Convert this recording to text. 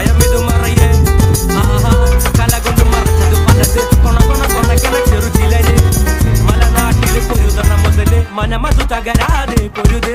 பயமிது மறையே ஆஹா கலகுண்டு மறைச்சது பலது கொண கொண கொணக்கிற ചെറുചിലര് മലനാട്ടിൽ പൊരുതണ മുതല് മനമതു തകരാതെ പൊരുത്